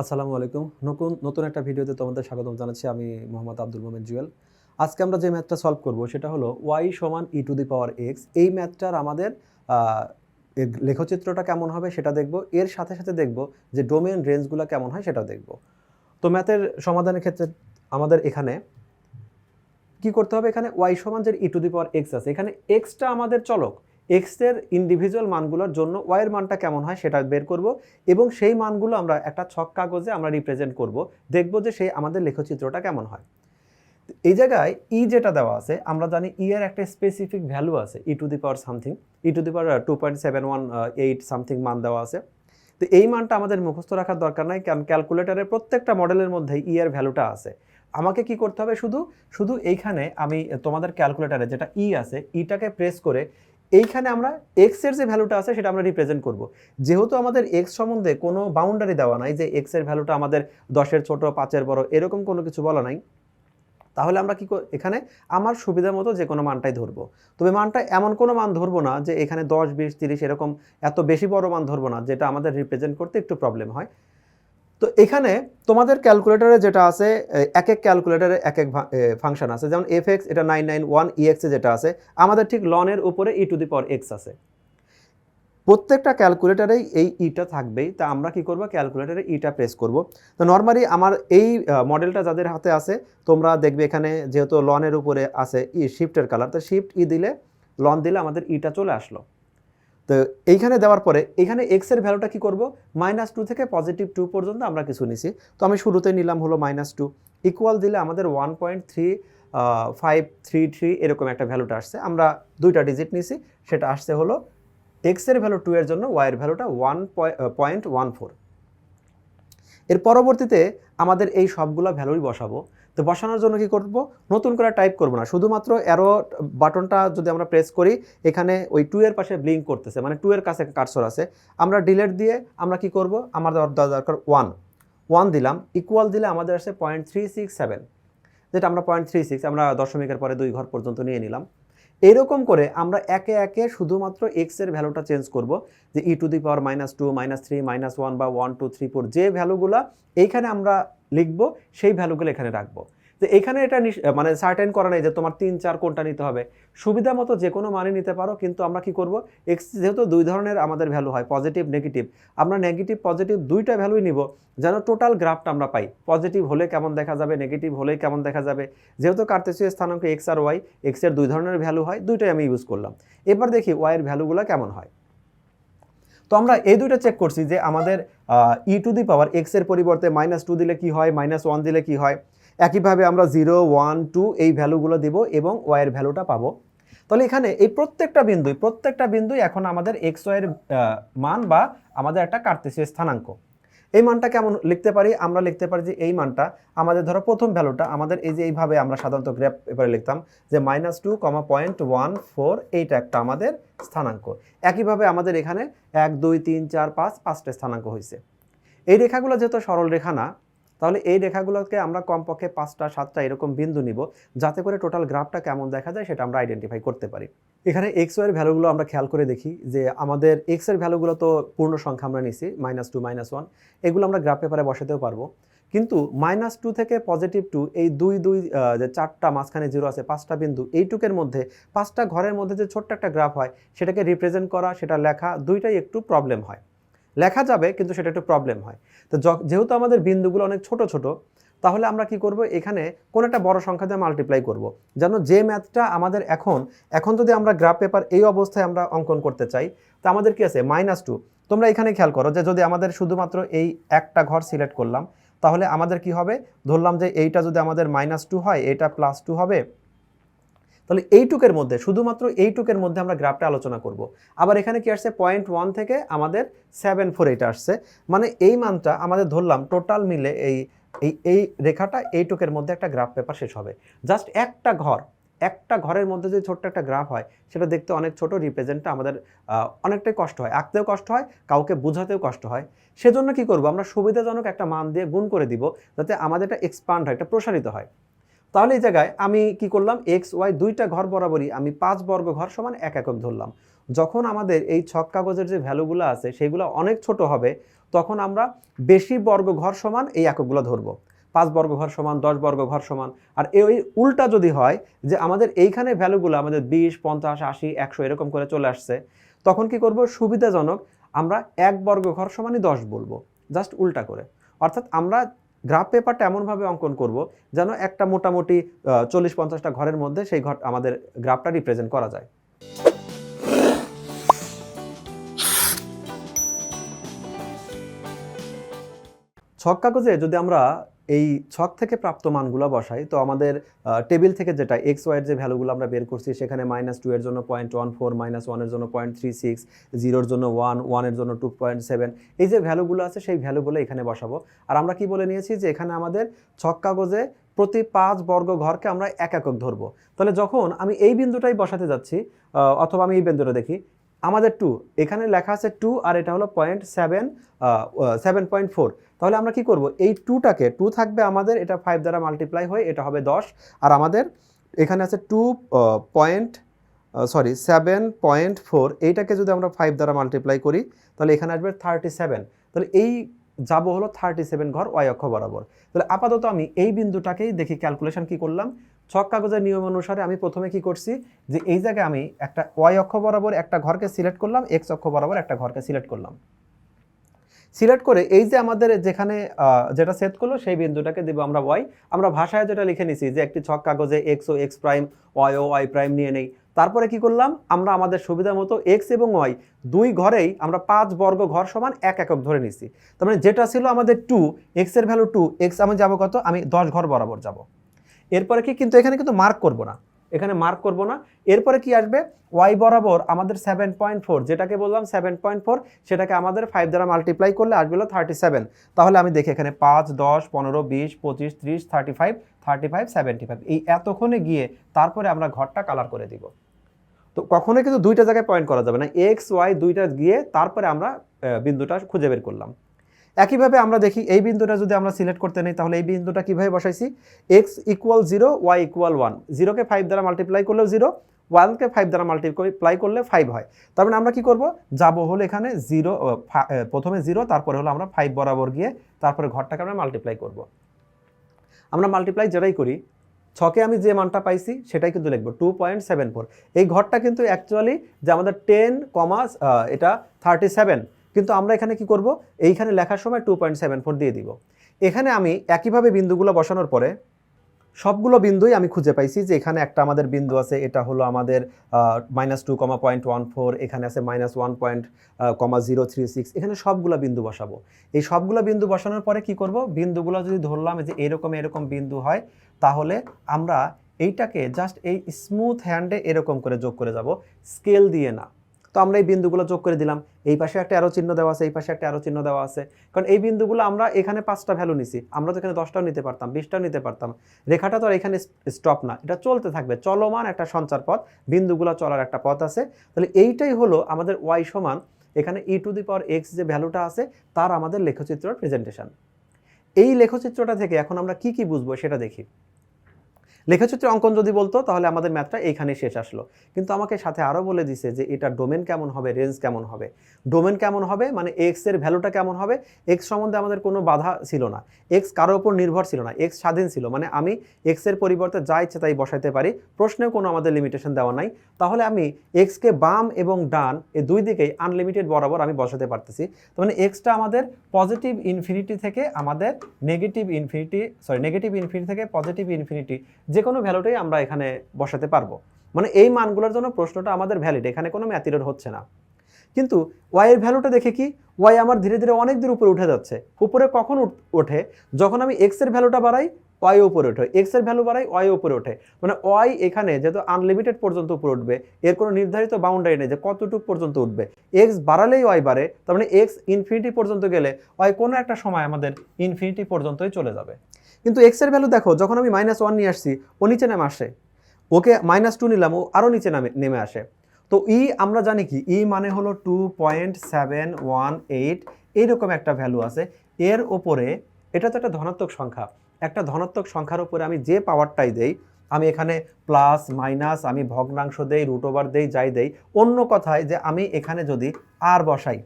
আসসালামু আলাইকুম। নতুন নতুন একটা ভিডিওতে তোমাদের স্বাগতম জানাচ্ছি আমি মোহাম্মদ আব্দুল মোমেন জুয়েল। আজকে আমরা যে ম্যাথটা সলভ করব সেটা হলো ওয়াই সমান ই টু দি পাওয়ার এক্স এই ম্যাথটার আমাদের লেখচিত্রটা কেমন হবে সেটা দেখব। এর সাথে সাথে দেখব যে ডোমেন রেঞ্জগুলো কেমন হয় সেটা দেখব। তো ম্যাথের সমাধানের ক্ষেত্রে আমাদের এখানে কি করতে হবে? এখানে ওয়াই সমান যে e to the power x আছে। এখানে এক্সটা আমাদের চলক। এক্সের ইন্ডিভিজুয়াল মানগুলোর জন্য ওয়াইয়ের মানটা কেমন হয় সেটা বের করব এবং সেই মানগুলো আমরা একটা ছক কাগজে আমরা রিপ্রেজেন্ট করব। দেখব যে সেই আমাদের লেখচিত্রটা কেমন হয়। এই জায়গায় ই যেটা দেওয়া আছে, আমরা জানি ই এর একটা স্পেসিফিক ভ্যালু আছে e to the power something e to the power two point seven one eight something মান দেওয়া আছে। তো এই মানটা আমাদের মুখস্থ রাখার দরকার নাই, কারণ ক্যালকুলেটারের প্রত্যেকটা মডেলের মধ্যেই ই এর ভ্যালুটা আছে। আমাকে কি করতে হবে? শুধু শুধু এইখানে আমি তোমাদের ক্যালকুলেটারে যেটা ই আছে ইটাকে প্রেস করে এইখানে আমরা এক্সের যে ভ্যালুটা আছে সেটা আমরা রিপ্রেজেন্ট করব। যেহেতু আমাদের এক্স সম্বন্ধে কোনো বাউন্ডারি দেওয়া নাই যে এক্সের ভ্যালুটা আমাদের দশের ছোট, পাঁচের বড়, এরকম কোনো কিছু বলা নাই, তাহলে আমরা কি এখানে আমার সুবিধা মতো যে কোনো মানটাই ধরবো। তবে মানটা এমন কোনো মান ধরবো না যে এখানে দশ, বিশ, তিরিশ এরকম এত বেশি বড় মান ধরবো না, যেটা আমাদের রিপ্রেজেন্ট করতে একটু প্রবলেম হয়। তো এখানে তোমাদের ক্যালকুলেটরে যেটা আছে এক এক ক্যালকুলেটরে এক এক ফাংশন আছে। যেমন এফ এক্স এটা নাইন নাইন ওয়ান ইএক্সে যেটা আছে, আমাদের ঠিক লনের উপরে ই টু দি পাওয়ার এক্স আছে। প্রত্যেকটা ক্যালকুলেটারেই এই ইটা থাকবেই, তা আমরা কি করব? ক্যালকুলেটারে ইটা প্রেস করব। তো নর্মালি আমার এই মডেলটা যাদের হাতে আছে, তোমরা দেখবে এখানে যেহেতু লনের উপরে আছে ই শিফটের কালার তো শিফট ই দিলে লন দিলে আমাদের ইটা চলে আসলো। তো এইখানে দেওয়ার পরে এখানে এক্সের ভ্যালুটা কি করব? মাইনাস টু থেকে পজিটিভ টু পর্যন্ত আমরা কিছু নিছি। তো আমি শুরুতে নিলাম হলো মাইনাস টু ইকুয়াল দিলে আমাদের one point three five three three এরকম একটা ভ্যালুটা আসছে। আমরা দুইটা ডিজিট নিছি। সেটা আসছে হলো এক্সের ভ্যালু টু এর জন্য ওয়াই এর ভ্যালুটা ওয়ান পয়েন্ট ওয়ান ফোর এর পরবর্তীতে আমাদের এই সবগুলো ভ্যালুই বসাবো। তো বসানোর জন্য কি করব? নতুন করে টাইপ করব না। শুধুমাত্র অ্যারো বাটনটা যদি আমরা প্রেস করি, এখানে ওই টু এর পাশে ব্লিঙ্ক করতেছে মানে টু এর কাছে কার্সর আছে। আমরা ডিলেট দিয়ে আমরা কি করব? আমাদের দর- দরকার ওয়ান ওয়ান দিলাম ইকুয়াল দিলে আমাদের আসে পয়েন্ট থ্রি সিক্স সেভেন যেটা আমরা পয়েন্ট থ্রি সিক্স আমরা দশমিকের পরে দুই ঘর পর্যন্ত নিয়ে নিলাম। এরকম করে আমরা একে একে শুধুমাত্র এক্সের ভ্যালুটা চেঞ্জ করব, যে e to the power minus two minus three minus one বা ওয়ান টু থ্রি ফোর যে ভ্যালুগুলো এইখানে আমরা লিখব, সেই ভ্যালুগুলো এখানে রাখব। তো এখানে এটা মানে সার্টেন করা নেই যে তোমার তিন, চার কোনটা নিতে হবে। সুবিধা মতো যে কোনো মানে নিতে পারো, কিন্তু আমরা কি করব? এক্স যেহেতু দুই ধরনের আমাদের ভ্যালু হয় পজিটিভ নেগেটিভ আমরা নেগেটিভ পজিটিভ দুইটা ভ্যালুই নিব, যেন টোটাল গ্রাফটা আমরা পাই। পজিটিভ হলে কেমন দেখা যাবে নেগেটিভ হলে কেমন দেখা যাবে। যেহেতু কার্তেসীয় স্থানাঙ্ক এক্স আর ওয়াই এক্সের দুই ধরনের ভ্যালু হয়, দুইটাই আমি ইউজ করলাম। এবার দেখি ওয়াইয়ের ভ্যালুগুলো কেমন হয়। তো আমরা এই দুইটা চেক করছি যে আমাদের ই টু দি পাওয়ার এক্সের পরিবর্তে মাইনাস টু দিলে কি হয় মাইনাস ওয়ান দিলে কি হয়? একইভাবে আমরা জিরো ওয়ান টু এই ভ্যালুগুলো দিব এবং ওয়াইয়ের ভ্যালুটা পাবো। তাহলে এখানে এই প্রত্যেকটা বিন্দুই প্রত্যেকটা বিন্দুই এখন আমাদের এক্স ওয়াই এর মান বা আমাদের একটা কার্তেসীয় স্থানাঙ্ক। এই মানটা কেমন লিখতে পারি? আমরা লিখতে পারি যে এই মানটা, আমাদের ধরো প্রথম ভ্যালুটা, আমাদের এই যে এইভাবে আমরা সাধারণত গ্র্যাপ পেপারে লিখতাম যে minus two comma point one four এইটা একটা আমাদের স্থানাঙ্ক। একইভাবে আমাদের এখানে এক, দুই, তিন, চার, পাঁচ, পাঁচটা স্থানাঙ্ক হয়েছে এই রেখাগুলো যেহেতু সরল রেখা না তাহলে এই রেখাগুলোকে আমরা কমপক্ষে পাঁচটা, সাতটা এরকম বিন্দু নিব, যাতে করে টোটাল গ্রাফটা কেমন দেখা যায় সেটা আমরা আইডেন্টিফাই করতে পারি। এখানে এক্স ওয়ের ভ্যালুগুলো আমরা খেয়াল করে দেখি যে আমাদের এক্সের ভ্যালুগুলো তো পূর্ণ সংখ্যা আমরা নিছি মাইনাস টু মাইনাস ওয়ান এগুলো আমরা গ্রাফ পেপারে বসাতেও পারব। কিন্তু মাইনাস টু থেকে পজিটিভ টু এই দুই দুই যে চারটা, মাঝখানে জিরো আছে, পাঁচটা বিন্দু, এইটুকের মধ্যে, পাঁচটা ঘরের মধ্যে যে ছোট্ট একটা গ্রাফ হয়, সেটাকে রিপ্রেজেন্ট করা, সেটা লেখা, দুইটাই একটু প্রবলেম হয়। লেখা যাবে, কিন্তু সেটা একটু প্রবলেম হয়। তো যেহেতু আমাদের বিন্দুগুলো অনেক ছোট ছোট, তাহলে আমরা কি করব? এখানে কোন একটা বড় সংখ্যা দিয়ে মাল্টিপ্লাই করব। যেন যে ম্যাথটা আমাদের এখন এখন যদি আমরা গ্রাফ পেপার এই অবস্থায় আমরা অঙ্কন করতে চাই, তো আমাদের কি আছে? মাইনাস টু তোমরা এখানে খেয়াল করো যে যদি আমাদের শুধুমাত্র এই একটা ঘর সিলেক্ট করলাম, তাহলে আমাদের কি হবে? ধরলাম যে এইটা যদি আমাদের মাইনাস টু হয়, এটা প্লাস টু হবে। তাহলে এইটুকের মধ্যে, শুধুমাত্র এইটুকের মধ্যে আমরা গ্রাফটা আলোচনা করব। আবার এখানে কি আসছে? পয়েন্ট ওয়ান থেকে আমাদের সেভেন ফোর এইটা আসছে। মানে এই মানটা আমাদের ধরলাম টোটাল মিলে এই এই এই রেখাটা এইটুকের মধ্যে একটা গ্রাফ পেপার শেষ হবে। জাস্ট একটা ঘর, একটা ঘরের মধ্যে যদি ছোট্ট একটা গ্রাফ হয়, সেটা দেখতে অনেক ছোট রিপ্রেজেন্টটা আমাদের অনেকটাই কষ্ট হয়। আঁকতেও কষ্ট হয়, কাউকে বোঝাতেও কষ্ট হয়। সেজন্য কি করব? আমরা সুবিধাজনক একটা মান দিয়ে গুণ করে দিব, যাতে আমাদের এটা এক্সপান্ড হয়, এটা প্রসারিত হয়। তাহলে এই জায়গায় আমি কি করলাম? এক্স ওয়াই দুইটা ঘর বরাবরই আমি পাঁচ বর্গ ঘর সমান এক একক ধরলাম। যখন আমাদের এই ছক কাগজের যে ভ্যালুগুলো আছে, সেগুলো অনেক ছোট হবে, তখন আমরা বেশি বর্গ ঘর সমান এই এককগুলো ধরবো। পাঁচ বর্গ ঘর সমান, দশ বর্গ ঘর সমান। আর এই উল্টা যদি হয়, যে আমাদের এইখানে ভ্যালুগুলো আমাদের বিশ, পঞ্চাশ, আশি, একশো এরকম করে চলে আসছে, তখন কি করব? সুবিধাজনক আমরা এক বর্গ ঘর সমানই দশ বলব। জাস্ট উল্টা করে। অর্থাৎ আমরা গ্রাফ পেপারটা এমনভাবে অঙ্কন করব যেন একটা মোটামুটি চল্লিশ পঞ্চাশটা ঘরের মধ্যে সেই ঘর, আমাদের গ্রাফটা রিপ্রেজেন্ট করা যায়। ছক কাগজে যদি আমরা এই ছক থেকে প্রাপ্ত মানগুলো বসাই, তো আমাদের টেবিল থেকে যেটা এক্স ওয়াইয়ের যে ভ্যালুগুলো আমরা বের করছি, সেখানে মাইনাস টু এর জন্য পয়েন্ট ওয়ান ফোর মাইনাস ওয়ানের জন্য পয়েন্ট থ্রি সিক্স জিরোর জন্য ওয়ান ওয়ানের জন্য টু পয়েন্ট সেভেন এই যে ভ্যালুগুলো আছে সেই ভ্যালুগুলো এখানে বসাবো। আর আমরা কি বলে নিয়েছি যে এখানে আমাদের ছক কাগজে প্রতি পাঁচ বর্গ ঘরকে আমরা এক একক ধরবো। তাহলে যখন আমি এই বিন্দুটাই বসাতে যাচ্ছি অথবা আমি এই বিন্দুটা দেখি আমাদের টু এখানে লেখা আছে টু আর এটা হলো point seven seven point four তাহলে আমরা কি করব? এই টুটাকে টু থাকবে আমাদের, এটা ফাইভ দ্বারা মাল্টিপ্লাই হয়ে, এটা হবে দশ। আর আমাদের এখানে আছে two point sorry seven point four এইটাকে যদি আমরা ফাইভ দ্বারা মাল্টিপ্লাই করি, তাহলে এখানে আসবে থার্টি সেভেন তাহলে এই যাব হলো থার্টি সেভেন ঘর ওয়াই অক্ষ বরাবর। তাহলে আপাতত আমি এই বিন্দুটাকেই দেখি ক্যালকুলেশন কি করলাম? ছক কাগজের নিয়ম অনুসারে আমি প্রথমে কি করছি যে এই জায়গায় আমি একটা ওয়াই অক্ষ বরাবর একটা ঘরকে সিলেক্ট করলাম এক্স অক্ষ বরাবর একটা ঘরকে সিলেক্ট করলাম। সিলেক্ট করে এই যে আমাদের যেখানে যেটা সেট করল সেই বিন্দুটাকে দেবো আমরা ওয়াই আমরা ভাষায় যেটা লিখে নিছি যে একটি ছক কাগজে এক্স ও এক্স প্রাইম ওয়াই ও ওয়াই প্রাইম নিয়ে নেই। তারপরে কি করলাম? আমরা আমাদের সুবিধা মতো এক্স এবং ওয়াই দুই ঘরেই আমরা পাঁচ বর্গ ঘর সমান এক একক ধরে নিছি। তার মানে যেটা ছিল আমাদের টু এক্সের ভ্যালু টু এক্স আমি যাব কত? আমি দশ ঘর বরাবর যাব। এরপরে কি কিন্তু এখানে কিন্তু মার্ক করব না। এখানে মার্ক করব না। এরপরে কি আসবে? ওয়াই বরাবর আমাদের সেভেন পয়েন্ট ফোর যেটাকে বললাম সেভেন পয়েন্ট ফোর সেটাকে আমাদের ফাইভ দ্বারা মাল্টিপ্লাই করলে আসবে হলো থার্টি সেভেন তাহলে আমি দেখি এখানে পাঁচ, দশ, পনেরো, বিশ, পঁচিশ, ত্রিশ thirty five thirty five seventy five এই এতক্ষণে গিয়ে তারপরে আমরা ঘরটা কালার করে দিব। তো কখনোই কিন্তু দুইটা জায়গায় পয়েন্ট করা যাবে না। এক্স ওয়াই দুইটা গিয়ে তারপরে আমরা বিন্দুটা খুঁজে বের করলাম। একইভাবে আমরা দেখি এই বিন্দুটা যদি আমরা সিলেক্ট করতে নেই, তাহলে এই বিন্দুটা কীভাবে বসাইছি? X equal zero Y equal one জিরোকে five দ্বারা মাল্টিপ্লাই করলেও জিরো ওয়ানকে ফাইভ দ্বারা মাল্টিপ্লাই করলে ফাইভ হয়। তার মানে আমরা কি করব? যাব হলো এখানে জিরো প্রথমে জিরো তারপরে হলো আমরা ফাইভ বরাবর গিয়ে তারপরে ঘরটাকে আমরা মাল্টিপ্লাই করব। আমরা মাল্টিপ্লাই যেটাই করি, ছকে আমি যে মানটা পাইছি সেটাই কিন্তু লিখব টু পয়েন্ট সেভেন ফোর এই ঘরটা কিন্তু অ্যাকচুয়ালি যে আমাদের টেন কমাস এটা থার্টি সেভেন কিন্তু আমরা এখানে কি করব? এইখানে লেখার সময় টু পয়েন্ট সেভেন ফোর দিয়ে দিব। এখানে আমি একইভাবে বিন্দুগুলো বসানোর পরে সবগুলো বিন্দুই আমি খুঁজে পাইছি যে এখানে একটা আমাদের বিন্দু আছে, এটা হলো আমাদের minus two comma point one four এখানে আছে minus one point comma zero three six এখানে সবগুলো বিন্দু বসাবো। এই সবগুলো বিন্দু বসানোর পরে কি করব? বিন্দুগুলো যদি ধরলাম যে এরকম এরকম বিন্দু হয়, তাহলে আমরা এইটাকে জাস্ট এই স্মুথ হ্যান্ডে এরকম করে যোগ করে যাব। স্কেল দিয়ে না। তো আমরা এই বিন্দুগুলো যোগ করে দিলাম। এই পাশে একটা অ্যারো চিহ্ন দেওয়া আছে, এই পাশে একটা অ্যারো চিহ্ন দেওয়া আছে। কারণ এই বিন্দুগুলো আমরা এখানে পাঁচটা ভ্যালু নিছি। আমরা তো এখানে দশটাও নিতে পারতাম, বিশটাও নিতে পারতাম। রেখাটা তো আর এখানে স্টপ না, এটা চলতে থাকবে। চলমান একটা সঞ্চার পথ, বিন্দুগুলো চলার একটা পথ আছে। তাহলে এইটাই হলো আমাদের ওয়াই সমান এখানে ই টু দি পাওয়ার এক্স যে ভ্যালুটা আছে, তার আমাদের লেখচিত্রের প্রেজেন্টেশন এই লেখচিত্রটা থেকে এখন আমরা কি কি বুঝব সেটা দেখি। লেখচিত্রের অঙ্কন যদি বলতো, তাহলে আমাদের ম্যাথটা এইখানেই শেষ আসলো। কিন্তু আমাকে সাথে আরও বলে দিছে যে এটা ডোমেন কেমন হবে রেঞ্জ কেমন হবে। ডোমেন কেমন হবে মানে এক্সের ভ্যালুটা কেমন হবে এক্স সম্বন্ধে আমাদের কোনো বাধা ছিল না। এক্স কারোর উপর নির্ভর ছিল না এক্স স্বাধীন ছিল। মানে আমি এক্সের পরিবর্তে যা ইচ্ছে তাই বসাইতে পারি, প্রশ্নেও কোনো আমাদের লিমিটেশন দেওয়া নাই। তাহলে আমি এক্সকে বাম এবং ডান এই দুই দিকেই আনলিমিটেড বরাবর আমি বসাতে পারতেছি। তো মানে এক্সটা আমাদের পজিটিভ ইনফিনিটি থেকে আমাদের negative infinity sorry negative infinity থেকে পজিটিভ ইনফিনিটি যে কোনো ভ্যালুটাই আমরা এখানে বসাতে পারব। মানে এই মানগুলোর জন্য প্রশ্নটা আমাদের ভ্যালিড এখানে কোনো ম্যাথিরোড হচ্ছে না। কিন্তু ওয়াই এর ভ্যালুটা দেখে কি? ওয়াই আমার ধীরে ধীরে অনেক দূর উপরে উঠে যাচ্ছে। উপরে কখন ওঠে? যখন আমি এক্সের ভ্যালুটা বাড়াই ওয়াই উপরে ওঠে এক্সের ভ্যালু বাড়াই ওয়াই উপরে ওঠে। মানে ওয়াই এখানে যেহেতু আনলিমিটেড পর্যন্ত উপরে উঠবে, এর কোনো নির্ধারিত বাউন্ডারি নেই যে কতটুকু পর্যন্ত উঠবে। এক্স বাড়ালেই ওয়াই বাড়ে, তার মানে এক্স ইনফিনিটি পর্যন্ত গেলে ওয়াই কোনো একটা সময় আমাদের ইনফিনিটি পর্যন্তই চলে যাবে। কিন্তু এক্সের ভ্যালু দেখো, যখন আমি মাইনাস ওয়ান নিয়ে আসছি, ও নিচে নেমে আসে। ওকে মাইনাস টু নিলাম, ও আরও নিচে নামে, নেমে আসে। তো ই আমরা জানি কি ই মানে হলো two point seven one eight এইরকম একটা ভ্যালু আছে। এর ওপরে, এটা তো একটা ধনাত্মক সংখ্যা। একটা ধনাত্মক সংখ্যার উপরে আমি যে পাওয়ারটাই দেই, আমি এখানে প্লাস মাইনাস আমি ভগ্নাংশ দেই রুট ওভার দেই, যাই দেই, অন্য কথায় যে আমি এখানে যদি আর বসাই,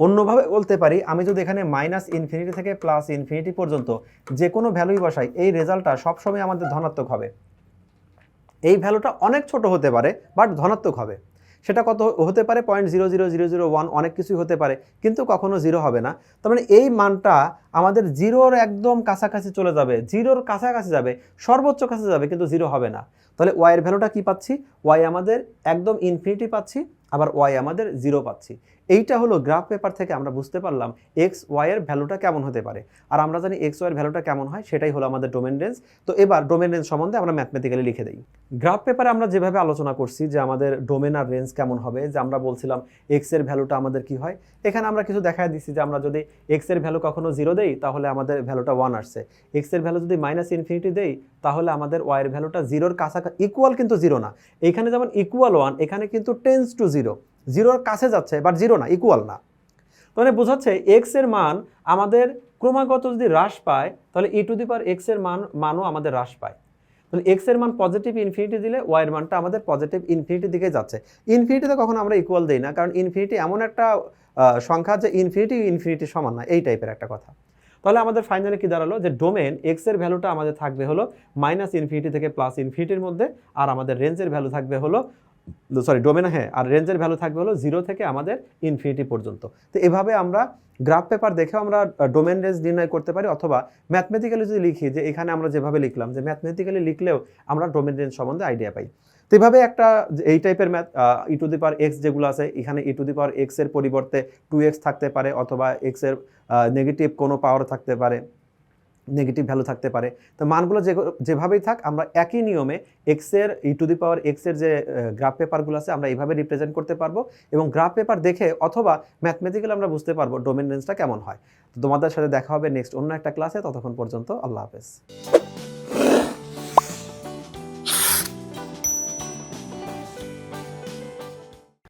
অন্যভাবে বলতে পারি, আমি যদি এখানে মাইনাস ইনফিনিটি থেকে প্লাস ইনফিনিটি পর্যন্ত যে কোনো ভ্যালুই বসাই, এই রেজাল্টটা সবসময় আমাদের ধনাত্মক হবে। এই ভ্যালুটা অনেক ছোট হতে পারে বাট ধনাত্মক হবে। সেটা কত হতে পারে? Point zero zero zero zero one অনেক কিছুই হতে পারে, কিন্তু কখনো জিরো হবে না। তার মানে এই মানটা আমাদের জিরোর একদম কাছাকাছি চলে যাবে, জিরোর কাছাকাছি যাবে, সর্বোচ্চ কাছে যাবে, কিন্তু জিরো হবে না। তাহলে ওয়াইয়ের ভ্যালুটা কি পাচ্ছি? ওয়াই আমাদের একদম ইনফিনিটি পাচ্ছি আবার ওয়াই আমাদের জিরো পাচ্ছি। এইটা হলো গ্রাফ পেপার থেকে আমরা বুঝতে পারলাম এক্স ওয়াইয়ের ভ্যালুটা কেমন হতে পারে। আর আমরা জানি এক্স ওয়াইয়ের ভ্যালুটা কেমন হয়, সেটাই হলো আমাদের ডোমেন রেঞ্জ তো এবার ডোমেন রেঞ্জ সম্বন্ধে আমরা ম্যাথমেটিক্যালি লিখে দিই। গ্রাফ পেপারে আমরা যেভাবে আলোচনা করছি যে আমাদের ডোমেন আর রেঞ্জ কেমন হবে, যে আমরা বলছিলাম এক্সের ভ্যালুটা আমাদের কি হয়, এখানে আমরা কিছু দেখায় দিচ্ছি যে আমরা যদি এক্সের ভ্যালু কখনো জিরো দেই, তাহলে আমাদের ভ্যালুটা ওয়ান আসছে। এক্সের ভ্যালু যদি মাইনাস ইনফিনিটি দেই, তাহলে আমাদের ওয়াই এর ভ্যালুটা জিরোর কাছাকাছি ইকুয়াল কিন্তু জিরো না। এখানে যেমন ইকুয়াল ওয়ান এখানে কিন্তু টেন্স টু জিরো জিরোর কাছে যাচ্ছে বাট জিরো না ইকুয়াল না। মানে বোঝাচ্ছে এক্সের মান আমাদের ক্রমাগত যদি হ্রাস পায়, তাহলে ই টু দি পাওয়ার এক্সের মান, মানও আমাদের হ্রাস পায়। তাহলে এক্সের মান পজিটিভ ইনফিনিটি দিলে ওয়াই এর মানটা আমাদের পজিটিভ ইনফিনিটির দিকে যাচ্ছে। ইনফিনিটিতে কখনো আমরা ইকুয়াল দিই না, কারণ ইনফিনিটি এমন একটা সংখ্যা যে ইনফিনিটি ইনফিনিটি সমান না, এই টাইপের একটা কথা। তাহলে আমাদের ফাইনালি কি দাঁড়াল যে ডোমেন এক্সের ভ্যালুটা আমাদের থাকবে হলো মাইনাস ইনফিনিটি থেকে প্লাস ইনফিনিটির মধ্যে, আর আমাদের রেঞ্জের ভ্যালু থাকবে হলো সরি ডোমেন হ্যাঁ আর রেঞ্জের ভ্যালু থাকবে হলো জিরো থেকে আমাদের ইনফিনিটি পর্যন্ত। তো এভাবে আমরা গ্রাফ পেপার দেখেও আমরা ডোমেন রেঞ্জ নির্ণয় করতে পারি অথবা ম্যাথমেটিক্যালি যদি লিখি যে এখানে আমরা যেভাবে লিখলাম, যে ম্যাথমেটিক্যালি লিখলেও আমরা ডোমেন রেঞ্জ সম্বন্ধে আইডিয়া পাই। তো এভাবে একটা এই টাইপের math e to the power X যেগুলো আছে, এখানে ই টু দি পাওয়ার এক্সের পরিবর্তে টু এক্স থাকতে পারে অথবা এক্সের নেগেটিভ কোনো পাওয়ার থাকতে পারে। নেগেটিভ ভ্যালু থাকতে পারে। তো মানগুলো যে, যেভাবেই থাক, আমরা একই নিয়মে এক্সের ই টু দি পাওয়ার এক্সের যে গ্রাফ পেপারগুলো আছে, আমরা এইভাবে রিপ্রেজেন্ট করতে পারব এবং গ্রাফ পেপার দেখে অথবা ম্যাথমেটিক্যাল আমরা বুঝতে পারব ডোমেন রেঞ্জটা কেমন হয়। তো তোমাদের সাথে দেখা হবে নেক্সট অন্য একটা ক্লাসে ততক্ষণ পর্যন্ত আল্লাহ হাফেজ।